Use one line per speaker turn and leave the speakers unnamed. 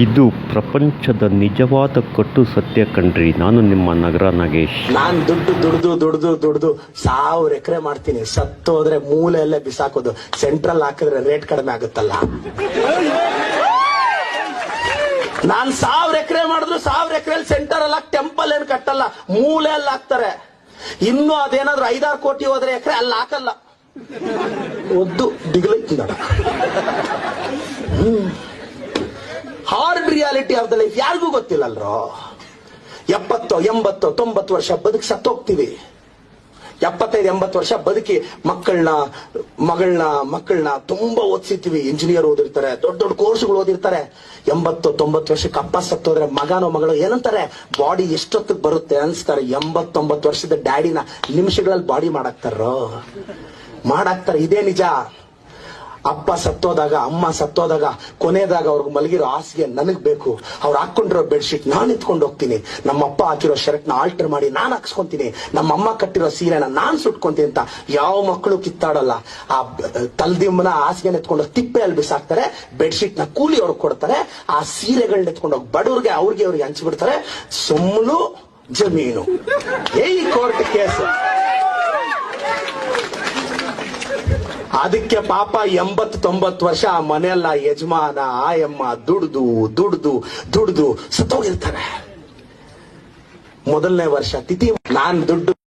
ಇದು ಪ್ರಪಂಚದ ನಿಜವಾದ ಕಟ್ಟು ಸತ್ಯ ಕಣ್ರಿ. ನಾನು ನಿಮ್ಮ ನಗರ ನಾಗೇಶ್.
ನಾನ್ ದುಡ್ಡು, ದುಡ್ದು ದುಡ್ದು ದುಡ್ದು ಸಾವಿರ ಎಕರೆ ಮಾಡ್ತೀನಿ. ಸತ್ತೋದ್ರೆ ಮೂಲೆಯಲ್ಲೇ ಬಿಸಾಕೋದು. ಸೆಂಟ್ರಲ್ ಹಾಕಿದ್ರೆ ರೇಟ್ ಕಡಿಮೆ ಆಗುತ್ತಲ್ಲ. ನಾನ್ ಸಾವಿರ ಎಕರೆ ಮಾಡಿದ್ರು ಸಾವಿರ ಎಕರೆ ಸೆಂಟರ್ ಅಲ್ಲಿ ಟೆಂಪಲ್ ಏನು ಕಟ್ಟಲ್ಲ. ಮೂಲೆಯಲ್ಲಿ ಹಾಕ್ತಾರೆ. ಇನ್ನು ಅದೇನಾದ್ರೂ ಐದಾರು ಕೋಟಿ ಹೋದ್ರೆ ಎಕರೆ ಅಲ್ಲಿ ಹಾಕಲ್ಲ. ಒದ್ದು ದಿಗ್ಲೈತಿ ರಿಯಾಲಿಟಿ ಆಫ್ ದ ಲೈಫ್ ಯಾರಿಗೂ ಗೊತ್ತಿಲ್ಲಲ್ರೋ? ಎಪ್ಪತ್ತೋ, ಎಂಬತ್ತೋ, ತೊಂಬತ್ತು ವರ್ಷ ಬದುಕಿ ಸತ್ತೋಗ್ತೀವಿ. ಎಪ್ಪತ್ತೈದು, ಎಂಬತ್ತು ವರ್ಷ ಬದುಕಿ ಮಕ್ಕಳನ್ನ ಮಗಳನ್ನ ಮಕ್ಕಳನ್ನ ತುಂಬಾ ಓದಿಸ್ತೀವಿ ಇಂಜಿನಿಯರ್ ಓದಿರ್ತಾರೆ, ದೊಡ್ಡ ದೊಡ್ಡ ಕೋರ್ಸ್ಗಳು ಓದಿರ್ತಾರೆ. ಎಂಬತ್ತು, ತೊಂಬತ್ತು ವರ್ಷಕ್ಕೆ ಅಪ್ಪ ಸತ್ತೋದ್ರೆ ಮಗನೋ, ಮಗಳು ಏನಂತಾರೆ? ಬಾಡಿ ಎಷ್ಟೊತ್ತಿಗೆ ಬರುತ್ತೆ ಅನ್ಸ್ತಾರೆ. ಎಂಬತ್ತೊಂಬತ್ತು ವರ್ಷದ ಡ್ಯಾಡಿನ ನಿಮಿಷಗಳಲ್ಲಿ ಬಾಡಿ ಮಾಡಾಕ್ತಾರೋ? ಮಾಡಾಕ್ತಾರೆ. ಇದೇ ನಿಜ. ಅಪ್ಪ ಸತ್ತೋದಾಗ, ಅಮ್ಮ ಸತ್ತೋದಾಗ ಕೊನೆದಾಗ ಅವ್ರಿಗೆ ಮಲಗಿರೋ ಹಾಸಿಗೆ ನನಗ್ ಬೇಕು. ಅವ್ರು ಹಾಕೊಂಡಿರೋ ಬೆಡ್ಶೀಟ್ ನಾನು ಎತ್ಕೊಂಡು ಹೋಗ್ತೀನಿ. ನಮ್ಮ ಅಪ್ಪ ಹಾಕಿರೋ ಶರ್ಟ್ನ ಆಲ್ಟರ್ ಮಾಡಿ ನಾನು ಹಾಕ್ಸ್ಕೊಂತೀನಿ. ನಮ್ಮ ಅಮ್ಮ ಕಟ್ಟಿರೋ ಸೀರೆನ ನಾನ್ ಸುಟ್ಕೊಂತೀನಿ ಅಂತ ಯಾವ ಮಕ್ಕಳು ಕಿತ್ತಾಡಲ್ಲ. ಆ ತಲ್ದಿಂಬನ ಹಾಸಿಗೆ ಎತ್ಕೊಂಡು ತಿಪ್ಪೆ ಅಲ್ಲಿ ಬಿಸಾಕ್ತಾರೆ ಬೆಡ್ಶೀಟ್ನ ಕೂಲಿ ಅವ್ರಿಗೆ ಕೊಡ್ತಾರೆ, ಆ ಸೀರೆಗಳನ್ನ ಎತ್ಕೊಂಡು ಹೋಗಿ ಬಡವ್ರಿಗೆ, ಅವ್ರಿಗೆ ಅವ್ರಿಗೆ ಹಂಚ್ಬಿಡ್ತಾರೆ. ಸುಮ್ಮನು ಜಮೀನು. ಏ ಕೋರ್ಟ್ ಕೇಸ್ ಅದಕ್ಕೆ ಪಾಪ ಎಂಬತ್ತು ತೊಂಬತ್ತು ವರ್ಷ ಆ ಮನೆಯಲ್ಲ ಯಜಮಾನ, ಆಯಮ್ಮ ದುಡ್ದು ದುಡ್ದು ದುಡ್ದು ಸತ್ತೋಗಿರ್ತಾರೆ. ಮೊದಲನೇ ವರ್ಷ ತಿಥಿ ನಾನ್ ದುಡ್ಡು